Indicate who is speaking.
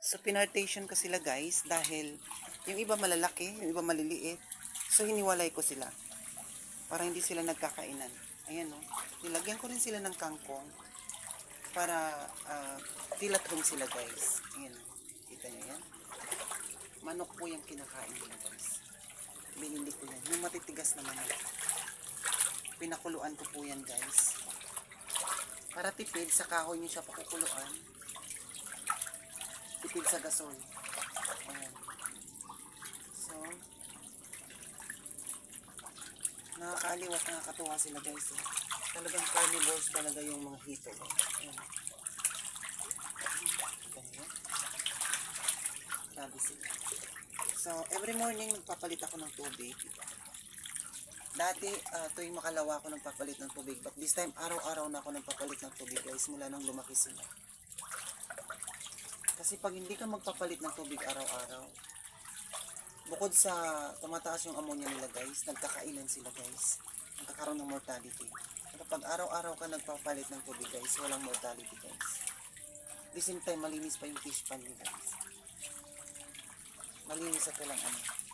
Speaker 1: So, pinartation ko sila guys dahil yung iba malalaki, yung iba maliliit. So, hiniwalay ko sila para hindi sila nagkakainan. Ayan o. Nilagyan ko rin sila ng kangkong para uh, feel home sila guys. Ayan. Kita nyo yan? Manok po yung kinakain nila guys. Binili ko yan. Yung matitigas na manok. Pinakuluan ko po yan guys. Para tipid, sa kahoy nyo siya pakukuluan. Tipid sa gasol. Ayan. So, nakakaaliw at nakakatuwa sila guys. Eh. Talagang carnivores talaga yung mga hito. Ayan. Ganyan. So, every morning nagpapalit ako ng tubig. Dati, uh, tuwing makalawa ako nagpapalit ng tubig. But this time, araw-araw na ako nagpapalit ng tubig guys mula nang lumaki sila. Kasi pag hindi ka magpapalit ng tubig araw-araw, bukod sa tumataas yung ammonia nila guys, nagkakainan sila guys. Nagkakaroon ng mortality. Pero pag araw-araw ka nagpapalit ng tubig guys, walang mortality guys. At the same time, malinis pa yung fish pan nila guys. Malinis at walang ano.